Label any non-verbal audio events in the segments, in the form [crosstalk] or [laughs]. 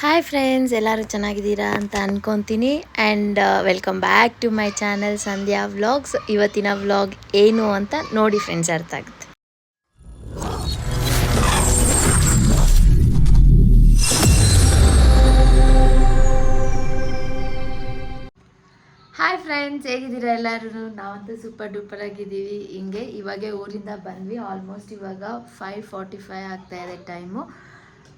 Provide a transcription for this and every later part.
Hi friends ಎಲ್ಲರೂ ಚೆನ್ನಾಗಿದ್ದೀರಾ ಅಂತ ಅಂದ್ಕೊತೀನಿ and welcome back to my channel Sandhya vlogs ಇವತ್ತಿನ ವ್ಲಾಗ್ ಏನು ಅಂತ ನೋಡಿ ಫ್ರೆಂಡ್ಸ್ ಅರ್ಥ ಆಗುತ್ತೆ. ಹಾಯ್ ಫ್ರೆಂಡ್ಸ್ ಹೇಗಿದ್ದೀರಾ ಎಲ್ಲರೂ ನಾವಂತೂ ಸೂಪರ್ ಡೂಪರ್ ಆಗಿದ್ದೀವಿ. ಹಿಂಗೆ ಇವಾಗೆ ಊರಿಂದ ಬಂದ್ವಿ. ಆಲ್ಮೋಸ್ಟ್ ಇವಾಗ ಫೈವ್ ಫಾರ್ಟಿ ಫೈವ್ ಆಗ್ತಾಯಿದೆ ಟೈಮು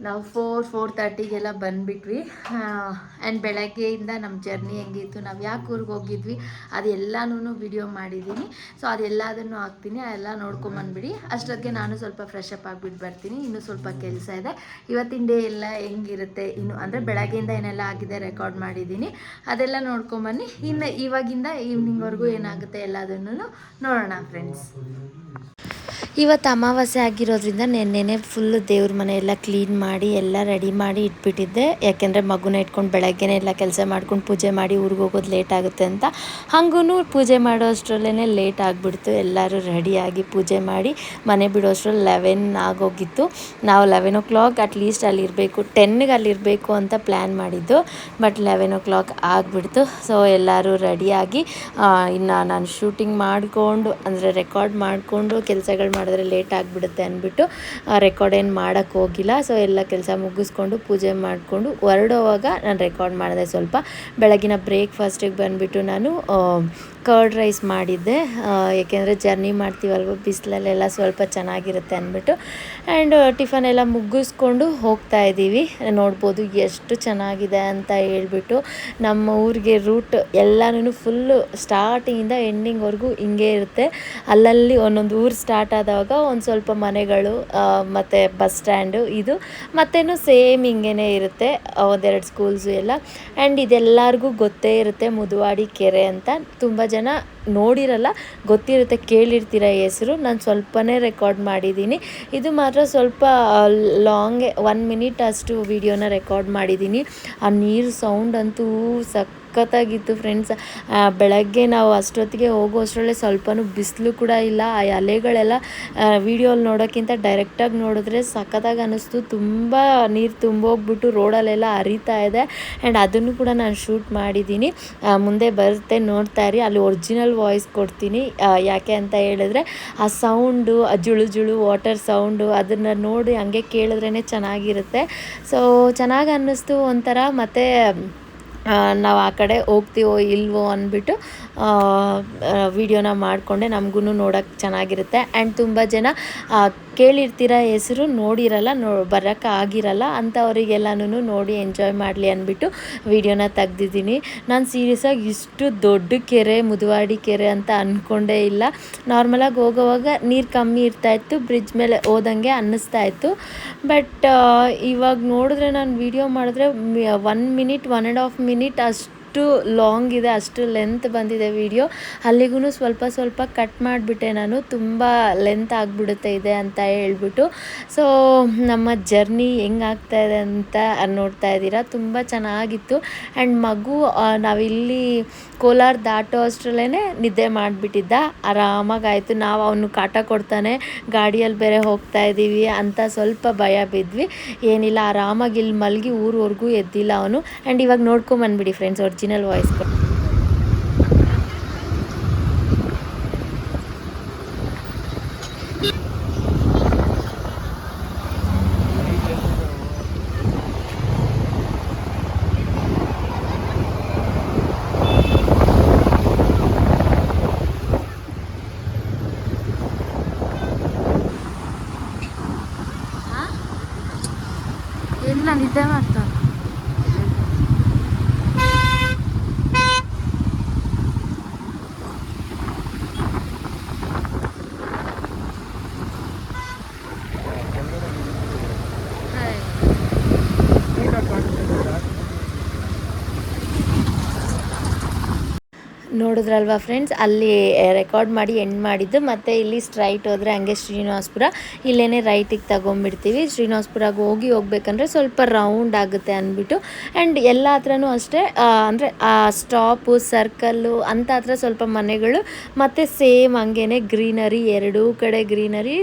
ನಾವು ಫೋರ್ ಫೋರ್ ತರ್ಟಿಗೆಲ್ಲ ಬಂದುಬಿಟ್ವಿ. ಆ್ಯಂಡ್ ಬೆಳಗ್ಗೆಯಿಂದ ನಮ್ಮ ಜರ್ನಿ ಹೆಂಗಿತ್ತು, ನಾವು ಯಾಕೆ ಊರಿಗೆ ಹೋಗಿದ್ವಿ ಅದೆಲ್ಲನೂ ವಿಡಿಯೋ ಮಾಡಿದ್ದೀನಿ ಸೊ ಅದೆಲ್ಲದನ್ನು ಹಾಕ್ತೀನಿ ಅದೆಲ್ಲ ನೋಡ್ಕೊಂಬಂದ್ಬಿಡಿ ಅಷ್ಟೊತ್ತಿಗೆ ನಾನು ಸ್ವಲ್ಪ ಫ್ರೆಶ್ ಅಪ್ ಆಗಿಬಿಟ್ಟು ಬರ್ತೀನಿ, ಇನ್ನೂ ಸ್ವಲ್ಪ ಕೆಲಸ ಇದೆ. ಇವತ್ತಿನ ಡೇ ಎಲ್ಲ ಹೆಂಗಿರುತ್ತೆ, ಇನ್ನು ಅಂದರೆ ಬೆಳಗ್ಗೆಯಿಂದ ಏನೆಲ್ಲ ಆಗಿದೆ ರೆಕಾರ್ಡ್ ಮಾಡಿದ್ದೀನಿ ಅದೆಲ್ಲ ನೋಡ್ಕೊಂಬನ್ನಿ ಇನ್ನು ಇವಾಗಿಂದ ಈವ್ನಿಂಗ್ವರೆಗೂ ಏನಾಗುತ್ತೆ ಎಲ್ಲದನ್ನು ನೋಡೋಣ ಫ್ರೆಂಡ್ಸ್ ಇವತ್ತು ಅಮಾವಾಸ್ಯೆ ಆಗಿರೋದ್ರಿಂದ ನೆನ್ನೆನೆ ಫುಲ್ ದೇವ್ರ ಮನೆ ಎಲ್ಲ ಕ್ಲೀನ್ ಮಾಡಿ, ಎಲ್ಲ ರೆಡಿ ಮಾಡಿ ಇಟ್ಬಿಟ್ಟಿದ್ದೆ. ಯಾಕೆಂದರೆ ಮಗುನ ಇಟ್ಕೊಂಡು ಬೆಳಗ್ಗೆನೇ ಎಲ್ಲ ಕೆಲಸ ಮಾಡ್ಕೊಂಡು ಪೂಜೆ ಮಾಡಿ ಊರಿಗೆ ಹೋಗೋದು ಲೇಟ್ ಆಗುತ್ತೆ ಅಂತ. ಹಾಗೂ ಪೂಜೆ ಮಾಡೋ ಅಷ್ಟರಲ್ಲೇ ಲೇಟ್ ಆಗಿಬಿಡ್ತು. ಎಲ್ಲರೂ ರೆಡಿಯಾಗಿ ಪೂಜೆ ಮಾಡಿ ಮನೆ ಬಿಡೋ ಅಷ್ಟರಲ್ಲಿ ಲೆವೆನ್ ಆಗೋಗಿತ್ತು. ನಾವು ಲೆವೆನ್ ಓ ಕ್ಲಾಕ್ ಅಟ್ಲೀಸ್ಟ್ ಅಲ್ಲಿರಬೇಕು ಟೆನ್ಗೆ ಅಲ್ಲಿರಬೇಕು ಅಂತ ಪ್ಲ್ಯಾನ್ ಮಾಡಿದ್ದು. ಬಟ್ ಲೆವೆನ್ ಓ ಕ್ಲಾಕ್ ಆಗಿಬಿಡ್ತು. ಸೊ ಎಲ್ಲರೂ ರೆಡಿಯಾಗಿ ಇನ್ನು ನಾನು ಶೂಟಿಂಗ್ ಮಾಡಿಕೊಂಡು, ಅಂದರೆ ರೆಕಾರ್ಡ್ ಮಾಡಿಕೊಂಡು, ಕೆಲಸಗಳು ಮಾಡಿದ್ರೆ ಲೇಟ್ ಆಗಿಬಿಡುತ್ತೆ ಅಂದ್ಬಿಟ್ಟು ರೆಕಾರ್ಡ್ ಏನು ಮಾಡೋಕ್ಕೆ ಹೋಗಿಲ್ಲ. ಸೊ ಎಲ್ಲ ಕೆಲಸ ಮುಗಿಸ್ಕೊಂಡು ಪೂಜೆ ಮಾಡಿಕೊಂಡು ಹೊರಡೋವಾಗ ನಾನು ರೆಕಾರ್ಡ್ ಮಾಡಿದೆ ಸ್ವಲ್ಪ. ಬೆಳಗಿನ ಬ್ರೇಕ್ಫಾಸ್ಟಿಗೆ ಬಂದುಬಿಟ್ಟು ನಾನು ಕರ್ಡ್ ರೈಸ್ ಮಾಡಿದ್ದೆ. ಏಕೆಂದರೆ ಜರ್ನಿ ಮಾಡ್ತೀವಲ್ವ, ಬಿಸಿಲಲ್ಲೆಲ್ಲ ಸ್ವಲ್ಪ ಚೆನ್ನಾಗಿರುತ್ತೆ ಅಂದ್ಬಿಟ್ಟು. ಆ್ಯಂಡ್ ಟಿಫನ್ ಎಲ್ಲ ಮುಗಿಸ್ಕೊಂಡು ಹೋಗ್ತಾ ಇದ್ದೀವಿ. ನೋಡ್ಬೋದು ಎಷ್ಟು ಚೆನ್ನಾಗಿದೆ ಅಂತ ಹೇಳ್ಬಿಟ್ಟು ನಮ್ಮ ಊರಿಗೆ ರೂಟ್ ಎಲ್ಲನೂ ಫುಲ್ಲು ಸ್ಟಾರ್ಟಿಂಗಿಂದ ಎಂಡಿಂಗ್ವರೆಗೂ ಹಿಂಗೆ ಇರುತ್ತೆ. ಅಲ್ಲಲ್ಲಿ ಒಂದೊಂದು ಊರು ಸ್ಟಾರ್ಟ್ ಆದಾಗ ಒಂದು ಸ್ವಲ್ಪ ಮನೆಗಳು ಮತ್ತು ಬಸ್ ಸ್ಟ್ಯಾಂಡು ಇದು. ಮತ್ತೇನು ಸೇಮ್ ಹಿಂಗೇ ಇರುತ್ತೆ ಒಂದೆರಡು ಸ್ಕೂಲ್ಸು ಎಲ್ಲ. ಆ್ಯಂಡ್ ಇದೆಲ್ಲರಿಗೂ ಗೊತ್ತೇ ಇರುತ್ತೆ ಮುದುವಾಡಿ ಕೆರೆ ಅಂತ. ತುಂಬ ಜನ ನೋಡಿರಲ್ಲ, ಗೊತ್ತಿರುತ್ತೆ, ಕೇಳಿರ್ತೀರ ಹೆಸರು. ನಾನು ಸ್ವಲ್ಪನೇ ರೆಕಾರ್ಡ್ ಮಾಡಿದ್ದೀನಿ. ಇದು ಮಾತ್ರ ಸ್ವಲ್ಪ ಲಾಂಗ್ ಒನ್ ಮಿನಿಟ್ ಅಷ್ಟು ವಿಡಿಯೋನ ರೆಕಾರ್ಡ್ ಮಾಡಿದ್ದೀನಿ. ಆ ನೀರು ಸೌಂಡ್ ಅಂತೂ ಸಕ್ ಸಖತ್ತಾಗಿತ್ತು ಫ್ರೆಂಡ್ಸ್ ಬೆಳಗ್ಗೆ ನಾವು ಅಷ್ಟೊತ್ತಿಗೆ ಹೋಗೋ ಅಷ್ಟರಲ್ಲೇ ಸ್ವಲ್ಪನೂ ಬಿಸಿಲು ಕೂಡ ಇಲ್ಲ. ಆ ಅಲೆಗಳೆಲ್ಲ ವೀಡಿಯೋಲ್ಲಿ ನೋಡೋಕ್ಕಿಂತ ಡೈರೆಕ್ಟಾಗಿ ನೋಡಿದ್ರೆ ಸಖತ್ತಾಗಿ ಅನ್ನಿಸ್ತು. ತುಂಬ ನೀರು ತುಂಬೋಗ್ಬಿಟ್ಟು ರೋಡಲ್ಲೆಲ್ಲ ಹರಿತಾ ಇದೆ. ಆ್ಯಂಡ್ ಅದನ್ನು ಕೂಡ ನಾನು ಶೂಟ್ ಮಾಡಿದ್ದೀನಿ. ಮುಂದೆ ಬರುತ್ತೆ ನೋಡ್ತಾ ಇರಿ. ಅಲ್ಲಿ ಒರಿಜಿನಲ್ ವಾಯ್ಸ್ ಕೊಡ್ತೀನಿ. ಯಾಕೆ ಅಂತ ಹೇಳಿದ್ರೆ, ಆ ಸೌಂಡು ಆ ಜುಳು ಜುಳು ವಾಟರ್ ಸೌಂಡು ಅದನ್ನು ನೋಡಿ ಹಂಗೆ ಕೇಳಿದ್ರೇ ಚೆನ್ನಾಗಿರುತ್ತೆ. ಸೊ ಚೆನ್ನಾಗಿ ಅನ್ನಿಸ್ತು ಒಂಥರ. ಮತ್ತು ನಾವು ಆ ಕಡೆ ಹೋಗ್ತೀವೋ ಇಲ್ವೋ ಅಂದ್ಬಿಟ್ಟು ವಿಡಿಯೋನ ಮಾಡಿಕೊಂಡೆ ನಮಗೂ ನೋಡೋಕ್ಕೆ ಚೆನ್ನಾಗಿರುತ್ತೆ. ಆ್ಯಂಡ್ ತುಂಬ ಜನ ಕೇಳಿರ್ತೀರ ಹೆಸರು, ನೋಡಿರಲ್ಲ, ನೋ ಬರೋಕ್ಕೆ ಆಗಿರಲ್ಲ ಅಂಥವರಿಗೆಲ್ಲನೂ ನೋಡಿ ಎಂಜಾಯ್ ಮಾಡಲಿ ಅಂದ್ಬಿಟ್ಟು ವಿಡಿಯೋನ ತೆಗ್ದಿದ್ದೀನಿ. ನಾನು ಸೀರಿಯಸ್ಸಾಗಿ ಇಷ್ಟು ದೊಡ್ಡ ಕೆರೆ, ಮುದುವಾಡಿ ಕೆರೆ ಅಂತ ಅಂದ್ಕೊಂಡೇ ಇಲ್ಲ. ನಾರ್ಮಲಾಗಿ ಹೋಗೋವಾಗ ನೀರು ಕಮ್ಮಿ ಇರ್ತಾಯಿತ್ತು ಬ್ರಿಡ್ಜ್ ಮೇಲೆ ಹೋದಂಗೆ ಅನ್ನಿಸ್ತಾ ಇತ್ತು. ಬಟ್ ಇವಾಗ ನೋಡಿದ್ರೆ ನಾನು ವಿಡಿಯೋ ಮಾಡಿದ್ರೆ one minute one and half minute ಅಷ್ಟು ಅಷ್ಟು ಲಾಂಗ್ ಇದೆ, ಅಷ್ಟು ಲೆಂತ್ ಬಂದಿದೆ ವಿಡಿಯೋ ಅಲ್ಲಿಗೂ ಸ್ವಲ್ಪ ಸ್ವಲ್ಪ ಕಟ್ ಮಾಡಿಬಿಟ್ಟೆ ನಾನು. ತುಂಬ ಲೆಂತ್ ಆಗಿಬಿಡುತ್ತೆ ಇದೆ ಅಂತ ಹೇಳ್ಬಿಟ್ಟು. ಸೊ ನಮ್ಮ ಜರ್ನಿ ಹೆಂಗಾಗ್ತಾ ಇದೆ ಅಂತ ನೋಡ್ತಾ ಇದ್ದೀರಾ? ತುಂಬ ಚೆನ್ನಾಗಿತ್ತು. ಆ್ಯಂಡ್ ಮಗು ನಾವಿಲ್ಲಿ ಕೋಲಾರ ದಾಟೋ ಅಷ್ಟರಲ್ಲೇ ನಿದ್ದೆ ಮಾಡಿಬಿಟ್ಟಿದ್ದ. ಆರಾಮಾಗಾಯಿತು. ನಾವು ಅವನು ಕಾಟ ಕೊಡ್ತಾನೆ ಗಾಡಿಯಲ್ಲಿ ಬೇರೆ ಹೋಗ್ತಾ ಇದ್ದೀವಿ ಅಂತ ಸ್ವಲ್ಪ ಭಯ ಬಿದ್ವಿ. ಏನಿಲ್ಲ, ಆರಾಮಾಗಿ ಇಲ್ಲಿ ಮಲಗಿ ಊರವರೆಗೂ ಎದ್ದಿಲ್ಲ ಅವನು. ಆ್ಯಂಡ್ ಇವಾಗ ನೋಡ್ಕೊಂಬಂದ್ಬಿಡಿ ಫ್ರೆಂಡ್ಸ್ ಒರಿಜಿನಲ್ ವಾಯ್ಸ್ ಎಲ್ಲ ನಿದ್ದೆ ಮಾಡ್ತಾನೆ ನೋಡಿದ್ರಲ್ವಾ ಫ್ರೆಂಡ್ಸ್ ಅಲ್ಲಿ ರೆಕಾರ್ಡ್ ಮಾಡಿ ಎಂಡ್ ಮಾಡಿದ್ದು. ಮತ್ತು ಇಲ್ಲಿ ಸ್ಟ್ರೈಟ್ ಹೋದರೆ ಹಂಗೆ ಶ್ರೀನಿವಾಸ್ಪುರ. ಇಲ್ಲೇ ರೈಟಿಗೆ ತಗೊಂಬಿಡ್ತೀವಿ ಶ್ರೀನಿವಾಸ್ಪುರಕ್ಕೆ ಹೋಗಿ ಹೋಗ್ಬೇಕಂದ್ರೆ ಸ್ವಲ್ಪ ರೌಂಡ್ ಆಗುತ್ತೆ ಅಂದ್ಬಿಟ್ಟು. ಆ್ಯಂಡ್ ಎಲ್ಲ ಹತ್ರನೂ ಅಷ್ಟೇ ಅಂದರೆ ಸ್ಟಾಪು ಸರ್ಕಲ್ಲು ಅಂತ ಹತ್ರ ಸ್ವಲ್ಪ ಮನೆಗಳು. ಮತ್ತು ಸೇಮ್ ಹಂಗೇ ಗ್ರೀನರಿ ಎರಡೂ ಕಡೆ ಗ್ರೀನರಿ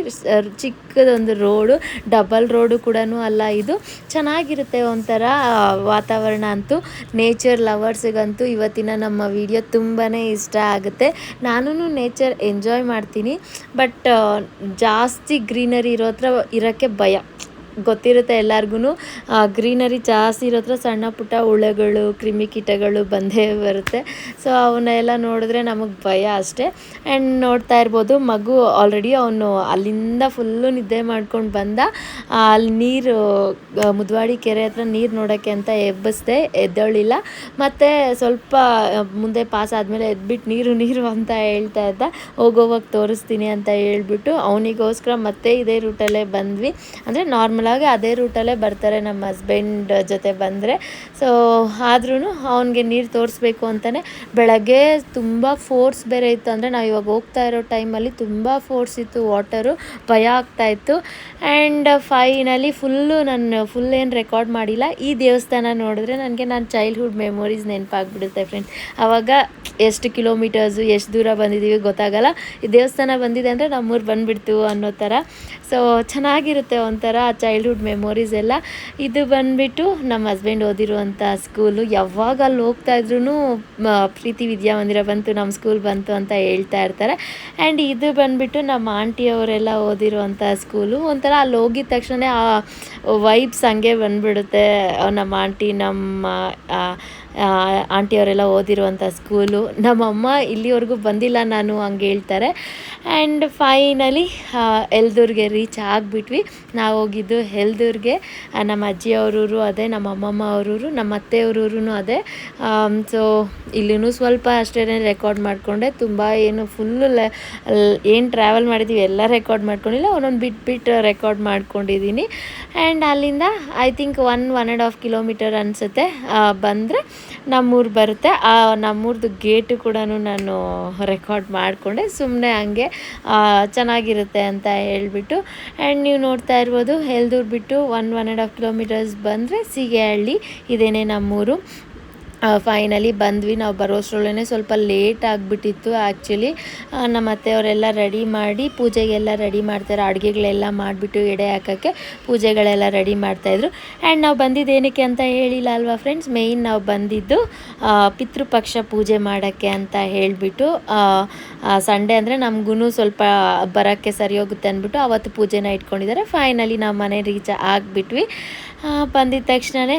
ಚಿಕ್ಕದೊಂದು ರೋಡು ಡಬಲ್ ರೋಡು ಕೂಡ ಅಲ್ಲ ಇದು. ಚೆನ್ನಾಗಿರುತ್ತೆ ಒಂಥರ ವಾತಾವರಣ ಅಂತೂ. ನೇಚರ್ ಲವರ್ಸಿಗಂತೂ ಇವತ್ತಿನ ನಮ್ಮ ವಿಡಿಯೋ ತುಂಬಾ ಇಷ್ಟ ಆಗುತ್ತೆ. ನಾನು ನೇಚರ್ ಎಂಜಾಯ್ ಮಾಡ್ತೀನಿ. ಬಟ್ ಜಾಸ್ತಿ ಗ್ರೀನರಿ ಇರೋ ಹತ್ರ ಇರೋಕ್ಕೆ ಭಯ. ಗೊತ್ತಿರುತ್ತೆ ಎಲ್ಲರಿಗೂ ಗ್ರೀನರಿ ಜಾಸ್ತಿ ಇರೋ ಹತ್ರ ಸಣ್ಣ ಪುಟ್ಟ ಹುಳಗಳು ಕ್ರಿಮಿಕೀಟಗಳು ಬಂದೇ ಬರುತ್ತೆ. ಸೊ ಅವನ್ನೆಲ್ಲ ನೋಡಿದ್ರೆ ನಮಗೆ ಭಯ ಅಷ್ಟೇ. ಆ್ಯಂಡ್ ನೋಡ್ತಾ ಇರ್ಬೋದು, ಮಗು ಆಲ್ರೆಡಿ ಅವನು ಅಲ್ಲಿಂದ ಫುಲ್ಲು ನಿದ್ದೆ ಮಾಡ್ಕೊಂಡು ಬಂದ. ಅಲ್ಲಿ ನೀರು ಮುದ್ವಾಡಿ ಕೆರೆ ಹತ್ರ ನೀರು ನೋಡೋಕ್ಕೆ ಅಂತ ಎಬ್ಬಿಸ್ದೆ, ಎದ್ದೊಳಿಲ್ಲ. ಮತ್ತು ಸ್ವಲ್ಪ ಮುಂದೆ ಪಾಸ್ ಆದಮೇಲೆ ಎದ್ಬಿಟ್ಟು ನೀರು ನೀರು ಅಂತ ಹೇಳ್ತಾ ಇದ್ದ. ಹೋಗೋವಾಗ ತೋರಿಸ್ತೀನಿ ಅಂತ ಹೇಳ್ಬಿಟ್ಟು ಅವನಿಗೋಸ್ಕರ ಮತ್ತೆ ಇದೇ ರೂಟಲ್ಲೇ ಬಂದ್ವಿ. ಅಂದರೆ ನಾರ್ಮಲಾಗಿ ಅದೇ ರೂಟಲ್ಲೇ ಬರ್ತಾರೆ ನಮ್ಮ ಹಸ್ಬೆಂಡ್ ಜೊತೆ ಬಂದರೆ. ಸೊ ಆದ್ರೂ ಅವನಿಗೆ ನೀರು ತೋರಿಸ್ಬೇಕು ಅಂತಲೇ ಬೆಳಗ್ಗೆ ತುಂಬ ಫೋರ್ಸ್ ಬೇರೆ ಇತ್ತು ಅಂದರೆ ನಾವು ಇವಾಗ ಹೋಗ್ತಾ ಇರೋ ಟೈಮಲ್ಲಿ ತುಂಬ ಫೋರ್ಸ್ ಇತ್ತು ವಾಟರು ಭಯ ಆಗ್ತಾ ಇತ್ತು. ಆ್ಯಂಡ್ ಫೈನಲಿ ಫುಲ್ಲು ನಾನು ಫುಲ್ ಏನು ರೆಕಾರ್ಡ್ ಮಾಡಿಲ್ಲ. ಈ ದೇವಸ್ಥಾನ ನೋಡಿದ್ರೆ ನನಗೆ ನನ್ನ ಚೈಲ್ಡ್ಹುಡ್ ಮೆಮೊರೀಸ್ ನೆನಪಾಗ್ಬಿಡುತ್ತೆ ಫ್ರೆಂಡ್ಸ್ ಆವಾಗ ಎಷ್ಟು ಕಿಲೋಮೀಟರ್ಸು ಎಷ್ಟು ದೂರ ಬಂದಿದ್ದೀವಿ ಗೊತ್ತಾಗಲ್ಲ. ಈ ದೇವಸ್ಥಾನ ಬಂದಿದೆ ಅಂದರೆ ನಮ್ಮೂರು ಬಂದುಬಿಡ್ತು ಅನ್ನೋ ಥರ ಸೊ ಚೆನ್ನಾಗಿರುತ್ತೆ ಒಂಥರ ಚೈಲ್ಡ್ಹುಡ್ ಮೆಮೊರೀಸ್ ಎಲ್ಲ. ಇದು ಬಂದುಬಿಟ್ಟು ನಮ್ಮ ಹಸ್ಬೆಂಡ್ ಓದಿರುವಂಥ ಸ್ಕೂಲು ಯಾವಾಗ ಅಲ್ಲಿ ಹೋಗ್ತಾ ಇದ್ರೂ ಪ್ರೀತಿ ವಿದ್ಯಾಮಂದಿರ ಬಂತು, ನಮ್ಮ ಸ್ಕೂಲ್ ಬಂತು ಅಂತ ಹೇಳ್ತಾ ಇರ್ತಾರೆ. ಆ್ಯಂಡ್ ಇದು ಬಂದುಬಿಟ್ಟು ನಮ್ಮ ಆಂಟಿಯವರೆಲ್ಲ ಓದಿರುವಂಥ ಸ್ಕೂಲು ಒಂಥರ ಅಲ್ಲಿ ಹೋಗಿದ ತಕ್ಷಣ ಆ ವೈಬ್ಸ್ ಹಂಗೆ ಬಂದುಬಿಡುತ್ತೆ. ನಮ್ಮ ಆಂಟಿ, ನಮ್ಮ ಆಂಟಿಯವರೆಲ್ಲ ಓದಿರುವಂಥ ಸ್ಕೂಲು. ನಮ್ಮಮ್ಮ ಇಲ್ಲಿವರೆಗೂ ಬಂದಿಲ್ಲ ನಾನು ಹಂಗೆ ಹೇಳ್ತಾರೆ. ಆ್ಯಂಡ್ ಫೈನಲಿ ಎಲ್ದೂರ್ಗೆ ರೀಚ್ ಆಗಿಬಿಟ್ವಿ. ನಾವು ಹೋಗಿದ್ದು ಎಲ್ದೂರ್ಗೆ. ನಮ್ಮ ಅಜ್ಜಿಯವ್ರೂರು ಅದೇ, ನಮ್ಮ ಅಮ್ಮಮ್ಮ ಅವರೂರು ನಮ್ಮ ಅತ್ತೆಯವ್ರೂರು ಅದೇ. ಸೊ ಇಲ್ಲಿನೂ ಸ್ವಲ್ಪ ಅಷ್ಟೇ ರೆಕಾರ್ಡ್ ಮಾಡಿಕೊಂಡೆ. ತುಂಬ ಏನು ಫುಲ್ಲು ಏನು ಟ್ರಾವೆಲ್ ಮಾಡಿದ್ದೀವಿ ಎಲ್ಲ ರೆಕಾರ್ಡ್ ಮಾಡ್ಕೊಂಡಿಲ್ಲ. ಒಂದೊಂದು ಬಿಟ್ ಬಿಟ್ಟು ರೆಕಾರ್ಡ್ ಮಾಡ್ಕೊಂಡಿದ್ದೀನಿ ಆ್ಯಂಡ್ ಅಲ್ಲಿಂದ I think one one and half kilometre ಅನಿಸುತ್ತೆ ಬಂದರೆ. ನಮ್ಮೂರು ಬರುತ್ತೆ. ಆ ನಮ್ಮೂರ್ದು ಗೇಟು ಕೂಡ ನಾನು ರೆಕಾರ್ಡ್ ಮಾಡಿಕೊಂಡೆ. ಸುಮ್ಮನೆ ಹಂಗೆ ಚೆನ್ನಾಗಿರುತ್ತೆ ಅಂತ ಹೇಳ್ಬಿಟ್ಟು. ಆ್ಯಂಡ್ ನೀವು ನೋಡ್ತಾ ಇರ್ಬೋದು ಹೆಲ್ದೂರ್ ಬಿಟ್ಟು one one and half kilometres ಬಂದರೆ ಸೀಗೆಹಳ್ಳಿ ಇದೇನೆ ನಮ್ಮೂರು. ಫೈನಲಿ ಬಂದ್ವಿ. ನಾವು ಬರೋಷ್ರೊಳಗೆ ಸ್ವಲ್ಪ ಲೇಟ್ ಆಗಿಬಿಟ್ಟಿತ್ತು ಆ್ಯಕ್ಚುಲಿ ನಮ್ಮ ಅತ್ತೆಯವರೆಲ್ಲ ರೆಡಿ ಮಾಡಿ ಪೂಜೆಗೆಲ್ಲ ರೆಡಿ ಮಾಡ್ತಾರೆ. ಅಡುಗೆಗಳೆಲ್ಲ ಮಾಡಿಬಿಟ್ಟು ಎಡೆ ಹಾಕೋಕ್ಕೆ ಪೂಜೆಗಳೆಲ್ಲ ರೆಡಿ ಮಾಡ್ತಾಯಿದ್ರು ಆ್ಯಂಡ್ ನಾವು ಬಂದಿದ್ದು ಏನಕ್ಕೆ ಅಂತ ಹೇಳಿಲ್ಲ ಅಲ್ವಾ ಫ್ರೆಂಡ್ಸ್ ಮೇಯ್ನ್ ನಾವು ಬಂದಿದ್ದು ಪಿತೃಪಕ್ಷ ಪೂಜೆ ಮಾಡೋಕ್ಕೆ ಅಂತ ಹೇಳಿಬಿಟ್ಟು ಸಂಡೇ ಅಂದರೆ ನಮಗೂ ಸ್ವಲ್ಪ ಬರೋಕ್ಕೆ ಸರಿ ಹೋಗುತ್ತೆ ಅಂದ್ಬಿಟ್ಟು ಅವತ್ತು ಪೂಜೆನ ಇಟ್ಕೊಂಡಿದ್ದಾರೆ. ಫೈನಲಿ ನಾವು ಮನೆ ರೀಚ್ ಆಗಿಬಿಟ್ವಿ. ಬಂದಿದ ತಕ್ಷಣವೇ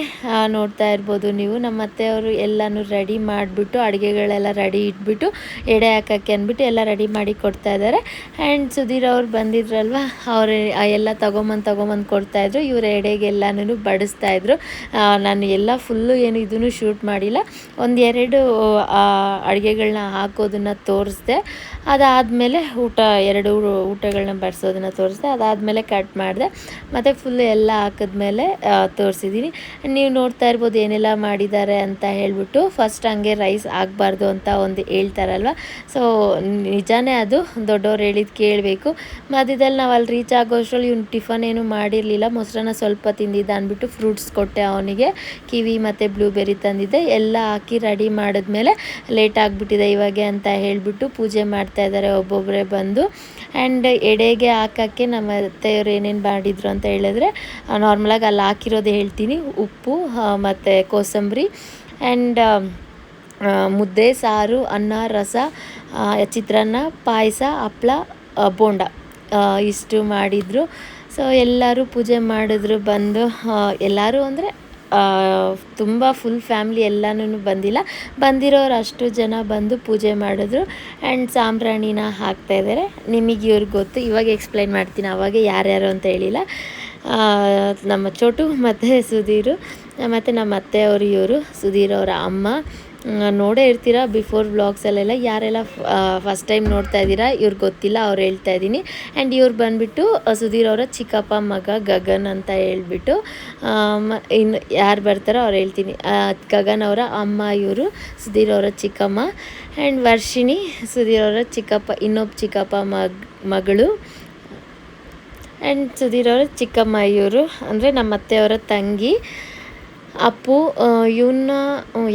ನೋಡ್ತಾ ಇರ್ಬೋದು ನೀವು. ನಮ್ಮ ಅತ್ತೆಯವರು ಎಲ್ಲನೂ ರೆಡಿ ಮಾಡಿಬಿಟ್ಟು, ಅಡುಗೆಗಳೆಲ್ಲ ರೆಡಿ ಇಟ್ಬಿಟ್ಟು, ಎಡೆ ಹಾಕೋಕ್ಕೆ ಅಂದ್ಬಿಟ್ಟು ಎಲ್ಲ ರೆಡಿ ಮಾಡಿ ಕೊಡ್ತಾ ಇದ್ದಾರೆ ಆ್ಯಂಡ್ ಸುಧೀರ್ ಅವ್ರು ಬಂದಿದ್ರಲ್ವ, ಅವರು ಎಲ್ಲ ತೊಗೊಂಬಂದು ತೊಗೊಂಬಂದು ಕೊಡ್ತಾಯಿದ್ರು ಇವರು ಎಡೆಗೆಲ್ಲನೂ ಬಡಿಸ್ತಾಯಿದ್ರು ನಾನು ಎಲ್ಲ ಫುಲ್ಲು ಏನು ಇದನ್ನು ಶೂಟ್ ಮಾಡಿಲ್ಲ. ಒಂದೆರಡು ಅಡುಗೆಗಳನ್ನ ಹಾಕೋದನ್ನು ತೋರಿಸ್ದೆ. ಅದಾದಮೇಲೆ ಊಟ, ಎರಡು ಊಟಗಳನ್ನ ಬಡಿಸೋದನ್ನು ತೋರಿಸ್ದೆ. ಅದಾದಮೇಲೆ ಕಟ್ ಮಾಡಿದೆ. ಮತ್ತು ಫುಲ್ಲು ಎಲ್ಲ ಹಾಕಿದ್ಮೇಲೆ ತೋರಿಸಿದ್ದೀನಿ ನೀವು ನೋಡ್ತಾ ಇರ್ಬೋದು ಏನೆಲ್ಲ ಮಾಡಿದ್ದಾರೆ ಅಂತ ಹೇಳಿಬಿಟ್ಟು ಫಸ್ಟ್ ಹಂಗೆ ರೈಸ್ ಆಗಬಾರ್ದು ಅಂತ ಒಂದು ಹೇಳ್ತಾರಲ್ವ? ಸೊ ನಿಜಾನೇ ಅದು ದೊಡ್ಡವ್ರು ಹೇಳಿದ್ದು ಕೇಳಬೇಕು. ಮಧ್ಯದಲ್ಲಿ ನಾವು ಅಲ್ಲಿ ರೀಚ್ ಆಗೋಷ್ಟರಲ್ಲಿ ಇವ್ನು ಟಿಫನ್ ಏನು ಮಾಡಿರಲಿಲ್ಲ. ಮೊಸರನ್ನ ಸ್ವಲ್ಪ ತಿಂದಿದ್ದ ಅಂದ್ಬಿಟ್ಟು ಫ್ರೂಟ್ಸ್ ಕೊಟ್ಟೆ ಅವನಿಗೆ. ಕಿವಿ ಮತ್ತು ಬ್ಲೂಬೆರಿ ತಂದಿದ್ದೆ. ಎಲ್ಲ ಹಾಕಿ ರೆಡಿ ಮಾಡಿದ್ಮೇಲೆ ಲೇಟ್ ಆಗಿಬಿಟ್ಟಿದೆ ಇವಾಗೆ ಅಂತ ಹೇಳಿಬಿಟ್ಟು ಪೂಜೆ ಮಾಡ್ತಾ ಇದ್ದಾರೆ ಒಬ್ಬೊಬ್ಬರೇ ಬಂದು. ಆ್ಯಂಡ್ ಎಡೆಗೆ ಹಾಕೋಕ್ಕೆ ನಮ್ಮ ಅತ್ತೆಯವ್ರು ಏನೇನು ಮಾಡಿದ್ರು ಅಂತ ಹೇಳಿದ್ರೆ ನಾರ್ಮಲಾಗಿ ಅಲ್ಲಿ ಹಾಕಿರೋದು ಹೇಳ್ತೀನಿ. ಉಪ್ಪು ಮತ್ತು ಕೋಸಂಬರಿ ಆ್ಯಂಡ್ ಮುದ್ದೆ, ಸಾರು, ಅನ್ನ, ರಸ ಚಿತ್ರಾನ್ನ, ಪಾಯಸ, ಹಪ್ಳ ಬೋಂಡ ಇಷ್ಟು ಮಾಡಿದರು. ಸೊ ಎಲ್ಲರೂ ಪೂಜೆ ಮಾಡಿದ್ರು, ಬಂದು ಎಲ್ಲರೂ ಅಂದರೆ ತುಂಬ ಫುಲ್ ಫ್ಯಾಮ್ಲಿ ಎಲ್ಲನೂ ಬಂದಿಲ್ಲ. ಬಂದಿರೋರು ಅಷ್ಟು ಜನ ಬಂದು ಪೂಜೆ ಮಾಡಿದ್ರು ಆ್ಯಂಡ್ ಸಾಂಬ್ರಾಣಿನ ಹಾಕ್ತಾಯಿದ್ದಾರೆ ನಿಮಗೆ ಇವ್ರಿಗೆ ಗೊತ್ತು. ಇವಾಗ ಎಕ್ಸ್ಪ್ಲೈನ್ ಮಾಡ್ತೀನಿ. ಅವಾಗೆ ಯಾರ್ಯಾರು ಅಂತ ಹೇಳಿಲ್ಲ. ನಮ್ಮ ಚೋಟು ಮತ್ತು ಸುಧೀರು, ಮತ್ತು ನಮ್ಮ ಅತ್ತೆಯವರು ಇವರು, ಸುಧೀರ್ ಅವರ ಅಮ್ಮ. ನೋಡೇ ಇರ್ತೀರ ಬಿಫೋರ್ ವ್ಲಾಗ್ಸಲ್ಲೆಲ್ಲ ಯಾರೆಲ್ಲ ಫಸ್ಟ್ ಟೈಮ್ ನೋಡ್ತಾ ಇದ್ದೀರಾ ಇವ್ರಿಗೆ ಗೊತ್ತಿಲ್ಲ, ಅವ್ರು ಹೇಳ್ತಾ ಇದ್ದೀನಿ. ಆ್ಯಂಡ್ ಇವ್ರು ಬಂದುಬಿಟ್ಟು ಸುಧೀರ್ ಅವರ ಚಿಕ್ಕಪ್ಪ ಮಗ ಗಗನ್ ಅಂತ ಹೇಳ್ಬಿಟ್ಟು ಇನ್ನು ಯಾರು ಬರ್ತಾರೋ ಅವ್ರು ಹೇಳ್ತೀನಿ. ಗಗನ್ ಅವರ ಅಮ್ಮ, ಇವರು, ಸುಧೀರ್ ಅವರ ಚಿಕ್ಕಮ್ಮ. ಆ್ಯಂಡ್ ವರ್ಷಿಣಿ, ಸುಧೀರ್ ಅವರ ಚಿಕ್ಕಪ್ಪ ಇನ್ನೊಬ್ಬ ಚಿಕ್ಕಪ್ಪ ಮಗ್, ಮಗಳು. ಆ್ಯಂಡ್ ಸುಧೀರ್ ಅವರು ಚಿಕ್ಕಮ್ಮ ಇವರು ಅಂದರೆ ನಮ್ಮ ಅತ್ತೆಯವರ ತಂಗಿ. ಅಪ್ಪು ಇವನ್ನ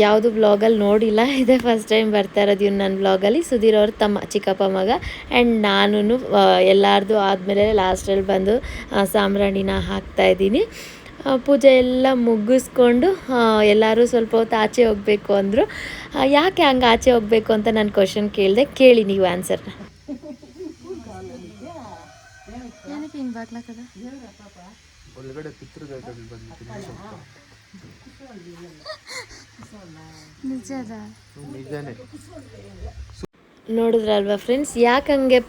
ಯಾವುದು ಬ್ಲಾಗಲ್ಲಿ ನೋಡಿಲ್ಲ. [laughs] ಇದೇ ಫಸ್ಟ್ ಟೈಮ್ ಬರ್ತಾ ಇರೋದು ಇವ್ನು ನನ್ನ ಬ್ಲಾಗಲ್ಲಿ ಸುಧೀರ್ ಅವ್ರ ತಮ್ಮ ಚಿಕ್ಕಪ್ಪ ಮಗ. ಆ್ಯಂಡ್ ನಾನು ಎಲ್ಲಾರ್ದು ಆದಮೇಲೆ ಲಾಸ್ಟಲ್ಲಿ ಬಂದು ಸಾಂಬ್ರಾಣಿನ ಹಾಕ್ತಾ ಇದ್ದೀನಿ. ಪೂಜೆ ಎಲ್ಲ ಮುಗಿಸ್ಕೊಂಡು ಎಲ್ಲರೂ ಸ್ವಲ್ಪ ಹೊತ್ತು ಆಚೆ ಹೋಗಬೇಕು ಅಂದರು. ಯಾಕೆ ಹಂಗೆ ಆಚೆ ಹೋಗಬೇಕು ಅಂತ ನಾನು ಕ್ವಶನ್ ಕೇಳಿದೆ. ಕೇಳಿ ನೀವು ಆನ್ಸರ್ನ ಹಿಂಗೆ ಬಾಗ್ಲಾಕದ? ಒಳಗಡೆ ಪಿತೃದೇವತೆಗಳು ಬಂದು ಸ್ವಲ್ಪ ಅದ ನಿಜಾನೇ. ನೋಡಿದ್ರಲ್ವಾ ಫ್ರೆಂಡ್ಸ್ ಯಾಕೆ ಹಂಗೆ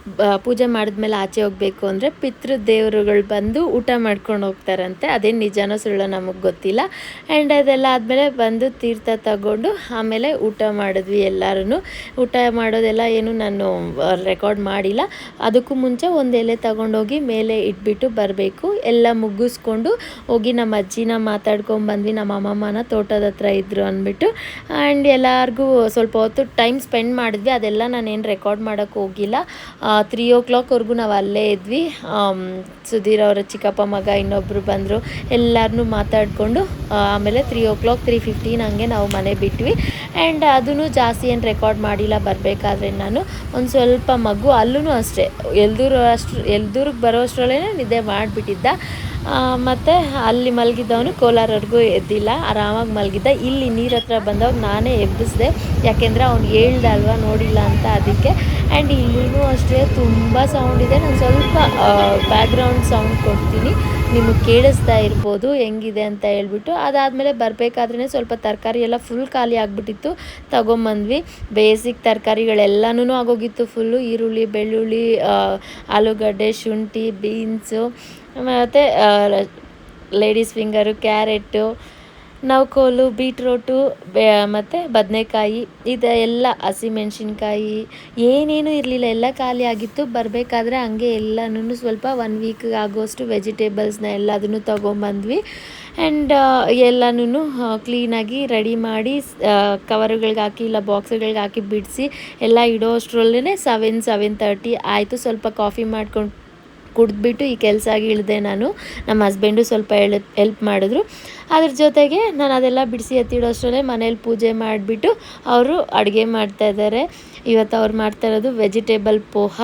ಪೂಜೆ ಮಾಡಿದ್ಮೇಲೆ ಆಚೆ ಹೋಗಬೇಕು ಅಂದರೆ ಪಿತೃ ದೇವರುಗಳು ಬಂದು ಊಟ ಮಾಡ್ಕೊಂಡು ಹೋಗ್ತಾರಂತೆ. ಅದೇನು ನಿಜಾನೋ ಸುಳ್ಳೋ ನಮಗೆ ಗೊತ್ತಿಲ್ಲ. ಆ್ಯಂಡ್ ಅದೆಲ್ಲ ಆದಮೇಲೆ ಬಂದು ತೀರ್ಥ ತಗೊಂಡು ಆಮೇಲೆ ಊಟ ಮಾಡಿದ್ವಿ ಎಲ್ಲರೂ ಊಟ ಮಾಡೋದೆಲ್ಲ ಏನು ನಾನು ರೆಕಾರ್ಡ್ ಮಾಡಿಲ್ಲ. ಅದಕ್ಕೂ ಮುಂಚೆ ಒಂದು ಎಲೆ ತಗೊಂಡೋಗಿ ಮೇಲೆ ಇಟ್ಬಿಟ್ಟು ಬರಬೇಕು. ಎಲ್ಲ ಮುಗಿಸ್ಕೊಂಡು ಹೋಗಿ ನಮ್ಮ ಅಜ್ಜಿನ ಮಾತಾಡ್ಕೊಂಡು ಬಂದ್ವಿ. ನಮ್ಮ ಅಮ್ಮಮ್ಮನ ತೋಟದ ಹತ್ರ ಇದ್ದರು ಅಂದ್ಬಿಟ್ಟು. ಆ್ಯಂಡ್ ಎಲ್ಲರಿಗೂ ಸ್ವಲ್ಪ ಹೊತ್ತು ಟೈಮ್ ಸ್ಪೆಂಡ್ ಮಾಡಿದ್ವಿ. ಅದೆಲ್ಲ ನಾನೇನು ರೆಕಾರ್ಡ್ ಮಾಡೋಕ್ಕೆ ಹೋಗಿಲ್ಲ. ತ್ರೀ ಓ ಕ್ಲಾಕ್ವರೆಗೂ ನಾವು ಅಲ್ಲೇ ಇದ್ವಿ. ಸುಧೀರ್ ಅವರ ಚಿಕ್ಕಪ್ಪ ಮಗ ಇನ್ನೊಬ್ಬರು ಬಂದರು. ಎಲ್ಲರನ್ನೂ ಮಾತಾಡಿಕೊಂಡು ಆಮೇಲೆ three o'clock three fifteen ಹಂಗೆ ನಾವು ಮನೆ ಬಿಟ್ವಿ. ಆ್ಯಂಡ್ ಅದೂ ಜಾಸ್ತಿ ಏನು ರೆಕಾರ್ಡ್ ಮಾಡಿಲ್ಲ ಬರಬೇಕಾದ್ರೆ ನಾನು. ಒಂದು ಸ್ವಲ್ಪ ಮಗು ಅಲ್ಲೂ ಅಷ್ಟೇ. ಎಲ್ದೂರು ಅಷ್ಟು, ಎಲ್ದೂರಿಗೆ ಬರೋ ಅಷ್ಟರಲ್ಲೇ ನಿದ್ದೆ ಮಾಡಿಬಿಟ್ಟಿದ್ದ. ಮತ್ತು ಅಲ್ಲಿ ಮಲಗಿದ್ದವನು ಕೋಲಾರವರೆಗೂ ಎದ್ದಿಲ್ಲ, ಆರಾಮಾಗಿ ಮಲಗಿದ್ದ. ಇಲ್ಲಿ ನೀರ ಹತ್ರ ಬಂದವಾಗ ನಾನೇ ಎಬ್ಬಿಸಿದೆ. ಯಾಕೆಂದರೆ ಅವ್ನು ಹೇಳ್ದ ಅಲ್ವಾ ನೋಡಿಲ್ಲ ಅಂತ ಅದಕ್ಕೆ. ಆ್ಯಂಡ್ ಇಲ್ಲಿನೂ ಅಷ್ಟೇ ತುಂಬ ಸೌಂಡ್ ಇದೆ. ನಾನು ಸ್ವಲ್ಪ ಬ್ಯಾಕ್ಗ್ರೌಂಡ್ ಸೌಂಡ್ ಕೊಡ್ತೀನಿ. ನಿಮಗೆ ಕೇಳಿಸ್ತಾ ಇರ್ಬೋದು, ಹೆಂಗಿದೆ ಅಂತ ಹೇಳ್ಬಿಟ್ಟು. ಅದಾದಮೇಲೆ ಬರಬೇಕಾದ್ರೇ ಸ್ವಲ್ಪ ತರಕಾರಿ ಎಲ್ಲ ಫುಲ್ ಖಾಲಿ ಆಗಿಬಿಟ್ಟಿತ್ತು. ತಗೊಂಬಂದ್ವಿ. ಬೇಸಿಕ್ ತರಕಾರಿಗಳೆಲ್ಲನೂ ಆಗೋಗಿತ್ತು. ಫುಲ್ಲು ಈರುಳ್ಳಿ, ಬೆಳ್ಳುಳ್ಳಿ ಆಲೂಗಡ್ಡೆ, ಶುಂಠಿ ಬೀನ್ಸು ಮತ್ತು ಲೇಡೀಸ್ ಫಿಂಗರು ಕ್ಯಾರೆಟು ನವಕೋಲು ಬೀಟ್ರೋಟು ಬೆ, ಮತ್ತು ಬದನೆಕಾಯಿ, ಇದು ಎಲ್ಲ ಹಸಿಮೆಣ್ಸಿನ್ಕಾಯಿ ಏನೇನೂ ಇರಲಿಲ್ಲ, ಎಲ್ಲ ಖಾಲಿ ಆಗಿತ್ತು. ಬರಬೇಕಾದ್ರೆ ಹಂಗೆ ಎಲ್ಲನೂ ಸ್ವಲ್ಪ ಒನ್ ವೀಕ್ ಆಗೋಷ್ಟು ವೆಜಿಟೇಬಲ್ಸ್ನ ಎಲ್ಲದನ್ನು ತೊಗೊಂಬಂದ್ವಿ. ಆ್ಯಂಡ್ ಎಲ್ಲನೂ ಕ್ಲೀನಾಗಿ ರೆಡಿ ಮಾಡಿ ಕವರುಗಳಿಗೆ ಹಾಕಿ, ಇಲ್ಲ ಬಾಕ್ಸ್ಗಳಿಗೆ ಹಾಕಿ ಬಿಡಿಸಿ, ಎಲ್ಲ ಇಡೋ ಅಷ್ಟರಲ್ಲೇ ಸೆವೆನ್ ಸೆವೆನ್ ತರ್ಟಿ ಆಯಿತು. ಸ್ವಲ್ಪ ಕಾಫಿ ಮಾಡ್ಕೊಂಡು ಕುಡಿದ್ಬಿಟ್ಟು ಈ ಕೆಲಸ ಇಳಿದೆ ನಾನು. ನಮ್ಮ ಹಸ್ಬೆಂಡು ಸ್ವಲ್ಪ ಹೆಲ್ಪ್ ಹೆಲ್ಪ್ ಮಾಡಿದ್ರು. ಅದ್ರ ಜೊತೆಗೆ ನಾನು ಅದೆಲ್ಲ ಬಿಡಿಸಿ ಎತ್ತಿಡೋ ಅಷ್ಟರಲ್ಲೇ ಮನೇಲಿ ಪೂಜೆ ಮಾಡಿಬಿಟ್ಟು ಅವರು ಅಡುಗೆ ಮಾಡ್ತಾಯಿದ್ದಾರೆ ಇವತ್ತು ಅವ್ರು ಮಾಡ್ತಾ ಇರೋದು ವೆಜಿಟೇಬಲ್ ಪೋಹ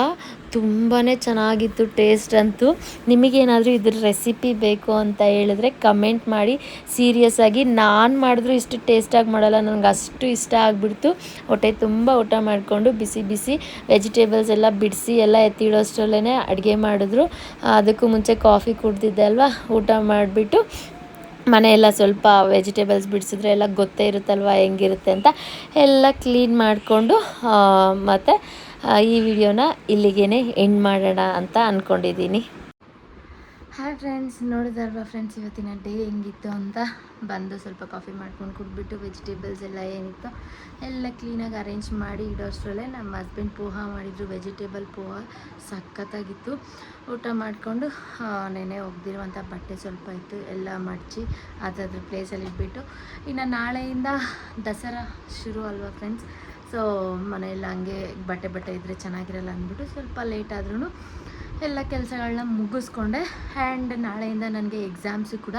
ತುಂಬಾ ಚೆನ್ನಾಗಿತ್ತು ಟೇಸ್ಟ್ ಅಂತೂ. ನಿಮಗೇನಾದರೂ ಇದ್ರ ರೆಸಿಪಿ ಬೇಕು ಅಂತ ಹೇಳಿದ್ರೆ ಕಮೆಂಟ್ ಮಾಡಿ. ಸೀರಿಯಸ್ ಆಗಿ ನಾನು ಮಾಡಿದ್ರು ಇಷ್ಟು ಟೇಸ್ಟಾಗಿ ಮಾಡಲ್ಲ, ನನಗೆ ಅಷ್ಟು ಇಷ್ಟ ಆಗಿಬಿಡ್ತು. ಹೊಟ್ಟೆ ತುಂಬ ಊಟ ಮಾಡಿಕೊಂಡು ಬಿಸಿ ಬಿಸಿ ವೆಜಿಟೇಬಲ್ಸ್ ಎಲ್ಲ ಬಿಡಿಸಿ ಎಲ್ಲ ಎತ್ತಿಡೋಷ್ಟರಲ್ಲೇ ಅಡುಗೆ ಮಾಡಿದ್ರು. ಅದಕ್ಕೂ ಮುಂಚೆ ಕಾಫಿ ಕುಡ್ದಿದ್ದೆ ಅಲ್ವಾ, ಊಟ ಮಾಡಿಬಿಟ್ಟು ಮನೆಯೆಲ್ಲ ಸ್ವಲ್ಪ ವೆಜಿಟೇಬಲ್ಸ್ ಬಿಡಿಸಿದ್ರೆ ಎಲ್ಲ ಗೊತ್ತೇ ಇರುತ್ತಲ್ವ, ಹೆಂಗಿರುತ್ತೆ ಅಂತ ಎಲ್ಲ ಕ್ಲೀನ್ ಮಾಡಿಕೊಂಡು ಮತ್ತು ಈ ವಿಡಿಯೋನ ಇಲ್ಲಿಗೇ ಎಂಡ್ ಮಾಡೋಣ ಅಂತ ಅಂದ್ಕೊಂಡಿದ್ದೀನಿ ಹಾಯ್ ಫ್ರೆಂಡ್ಸ್ ನೋಡಿದಲ್ವಾ ಫ್ರೆಂಡ್ಸ್ ಇವತ್ತಿನ ಡೇ ಹೆಂಗಿತ್ತು ಅಂತ? ಬಂದು ಸ್ವಲ್ಪ ಕಾಫಿ ಮಾಡ್ಕೊಂಡು ಕುಡ್ಬಿಟ್ಟು ವೆಜಿಟೇಬಲ್ಸ್ ಎಲ್ಲ ಏನಿತ್ತು ಎಲ್ಲ ಕ್ಲೀನಾಗಿ ಅರೇಂಜ್ ಮಾಡಿ ಇಡೋ ಅಷ್ಟರಲ್ಲೇ ನಮ್ಮ ಹಸ್ಬೆಂಡ್ ಪೋಹ ಮಾಡಿದ್ರು. ವೆಜಿಟೇಬಲ್ ಪೋಹ ಸಖತ್ತಾಗಿತ್ತು. ಊಟ ಮಾಡಿಕೊಂಡು ನೆನೆ ಒಗ್ದಿರುವಂಥ ಬಟ್ಟೆ ಸ್ವಲ್ಪ ಇತ್ತು, ಎಲ್ಲ ಮಡಚಿ ಅದಾದ್ರ ಪ್ಲೇಸಲ್ಲಿ ಇಟ್ಬಿಟ್ಟು ಇನ್ನು ನಾಳೆಯಿಂದ ದಸರಾ ಶುರು ಅಲ್ವಾ ಫ್ರೆಂಡ್ಸ್ ಸೊ ಮನೆಯಲ್ಲಿ ಹಂಗೆ ಬಟ್ಟೆ ಬಟ್ಟೆ ಇದ್ದರೆ ಚೆನ್ನಾಗಿರಲ್ಲ ಅಂದ್ಬಿಟ್ಟು ಸ್ವಲ್ಪ ಲೇಟ್ ಆದ್ರೂ ಎಲ್ಲ ಕೆಲಸಗಳನ್ನ ಮುಗಿಸ್ಕೊಂಡೆ. ಆ್ಯಂಡ್ ನಾಳೆಯಿಂದ ನನಗೆ ಎಕ್ಸಾಮ್ಸು ಕೂಡ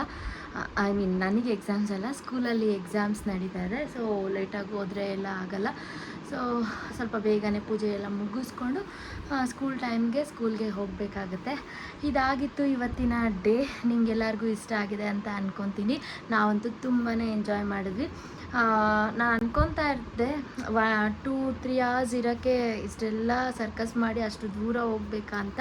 ಐ ಮೀನ್ ನನಗೆ ಎಕ್ಸಾಮ್ಸ್ ಅಲ್ಲ ಸ್ಕೂಲಲ್ಲಿ ಎಕ್ಸಾಮ್ಸ್ ನಡೀತಾ ಇದೆ. ಸೊ ಲೇಟಾಗಿ ಹೋದರೆ ಎಲ್ಲ ಆಗಲ್ಲ. ಸೊ ಸ್ವಲ್ಪ ಬೇಗನೆ ಪೂಜೆ ಎಲ್ಲ ಮುಗಿಸ್ಕೊಂಡು ಸ್ಕೂಲ್ ಟೈಮ್ಗೆ ಸ್ಕೂಲ್ಗೆ ಹೋಗಬೇಕಾಗತ್ತೆ. ಇದಾಗಿತ್ತು ಇವತ್ತಿನ ಡೇ ನಿಮಗೆಲ್ಲರಿಗೂ ಇಷ್ಟ ಆಗಿದೆ ಅಂತ ಅಂದ್ಕೊತೀನಿ ನಾವಂತೂ ತುಂಬಾ ಎಂಜಾಯ್ ಮಾಡಿದ್ವಿ. ನಾನು ಅನ್ಕೊತಾ ಇದ್ದೆ ವ ಟೂ ತ್ರೀ ಅವರ್ಸ್ ಇರೋಕ್ಕೆ ಇಷ್ಟೆಲ್ಲ ಸರ್ಕಸ್ ಮಾಡಿ ಅಷ್ಟು ದೂರ ಹೋಗ್ಬೇಕಾ ಅಂತ.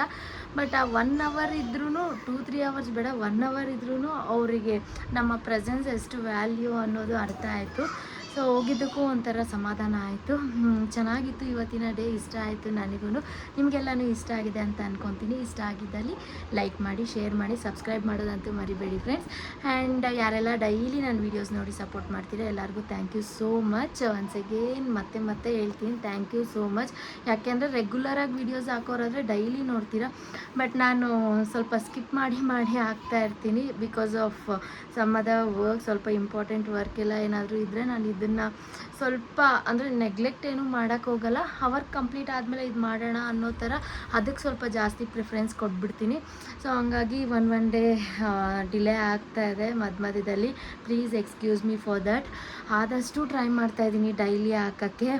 ಬಟ್ ಆ ಒನ್ ಅವರ್ ಇದ್ರೂ ಟೂ ತ್ರೀ ಅವರ್ಸ್ ಬೇಡ ಒನ್ ಅವರ್ ಇದ್ರೂ ಅವರಿಗೆ ನಮ್ಮ ಪ್ರೆಸೆನ್ಸ್ ಎಷ್ಟು ವ್ಯಾಲ್ಯೂ ಅನ್ನೋದು ಅರ್ಥ ಆಯಿತು. ಸೊ ಹೋಗಿದ್ದಕ್ಕೂ ಒಂಥರ ಸಮಾಧಾನ ಆಯಿತು. ಚೆನ್ನಾಗಿತ್ತು. ಇವತ್ತಿನ ಡೇ ಇಷ್ಟ ಆಯಿತು ನನಗೂ ನಿಮಗೆಲ್ಲನೂ ಇಷ್ಟ ಆಗಿದೆ ಅಂತ ಅಂದ್ಕೊತೀನಿ ಇಷ್ಟ ಆಗಿದ್ದಲ್ಲಿ ಲೈಕ್ ಮಾಡಿ, ಶೇರ್ ಮಾಡಿ, ಸಬ್ಸ್ಕ್ರೈಬ್ ಮಾಡೋದಂತೂ ಮರಿಬೇಡಿ ಫ್ರೆಂಡ್ಸ್ ಆ್ಯಂಡ್ ಯಾರೆಲ್ಲ ಡೈಲಿ ನನ್ನ ವೀಡಿಯೋಸ್ ನೋಡಿ ಸಪೋರ್ಟ್ ಮಾಡ್ತೀರಾ ಎಲ್ಲರಿಗೂ thank you so much once again ಮತ್ತೆ ಮತ್ತೆ ಹೇಳ್ತೀನಿ ಥ್ಯಾಂಕ್ ಯು ಸೋ ಮಚ್ ಯಾಕೆಂದರೆ ರೆಗ್ಯುಲರಾಗಿ ವೀಡಿಯೋಸ್ ಹಾಕೋರಾದರೆ ಡೈಲಿ ನೋಡ್ತೀರಾ. ಬಟ್ ನಾನು ಸ್ವಲ್ಪ ಸ್ಕಿಪ್ ಮಾಡಿ ಮಾಡಿ ಹಾಕ್ತಾ ಇರ್ತೀನಿ. ಬಿಕಾಸ್ ಆಫ್ ಸಮ್ ಅದ ವರ್ಕ್ ಸ್ವಲ್ಪ ಇಂಪಾರ್ಟೆಂಟ್ ವರ್ಕ್ ಎಲ್ಲ ಏನಾದರೂ ಇದ್ದರೆ ನಾನು ಇದನ್ನು ಸ್ವಲ್ಪ ಅಂದರೆ ನೆಗ್ಲೆಕ್ಟ್ ಏನು ಮಾಡೋಕ್ಕೆ ಹೋಗಲ್ಲ. ಅವರ್ ಕಂಪ್ಲೀಟ್ ಆದಮೇಲೆ ಇದು ಮಾಡೋಣ ಅನ್ನೋ ಥರ ಅದಕ್ಕೆ ಸ್ವಲ್ಪ ಜಾಸ್ತಿ ಪ್ರಿಫರೆನ್ಸ್ ಕೊಟ್ಬಿಡ್ತೀನಿ. ಸೊ ಹಂಗಾಗಿ ಒನ್ ಒನ್ ಡೇ ಡಿಲೇ ಆಗ್ತಾ ಇದೆ ಮಧ್ಯ ಮಧ್ಯದಲ್ಲಿ. Please excuse me for that ಆದಷ್ಟು ಟ್ರೈ ಮಾಡ್ತಾ ಇದ್ದೀನಿ ಡೈಲಿ ಹಾಕೋಕ್ಕೆ.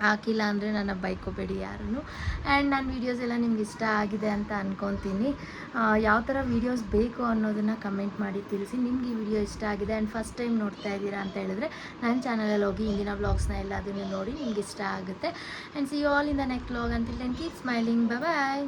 ಹಾಕಿಲ್ಲ ಅಂದರೆ ನನ್ನ ಬೈಕೋಬೇಡಿ ಯಾರೂ ಆ್ಯಂಡ್ ನನ್ನ ವೀಡಿಯೋಸ್ ಎಲ್ಲ ನಿಮ್ಗೆ ಇಷ್ಟ ಆಗಿದೆ ಅಂತ ಅಂದ್ಕೊತೀನಿ ಯಾವ ಥರ ವೀಡಿಯೋಸ್ ಬೇಕು ಅನ್ನೋದನ್ನು ಕಮೆಂಟ್ ಮಾಡಿ ತಿಳಿಸಿ. ನಿಮ್ಗೆ ಈ ವಿಡಿಯೋ ಇಷ್ಟ ಆಗಿದೆ ಆ್ಯಂಡ್ ಫಸ್ಟ್ ಟೈಮ್ ನೋಡ್ತಾ ಇದ್ದೀರಾ ಅಂತ ಹೇಳಿದ್ರೆ ನನ್ನ ಚಾನಲಲ್ಲಿ ಹೋಗಿ ಇಂದಿನ ವ್ಲಾಗ್ಸ್ನ ಎಲ್ಲ ಅದನ್ನು ನೋಡಿ ನಿಮ್ಗೆ ಇಷ್ಟ ಆಗುತ್ತೆ. And see you all in the next vlog ಹೇಳಿ ಟೆನ್ ಕೀಪ್ ಸ್ಮೈಲಿಂಗ್ ಬಾಯ್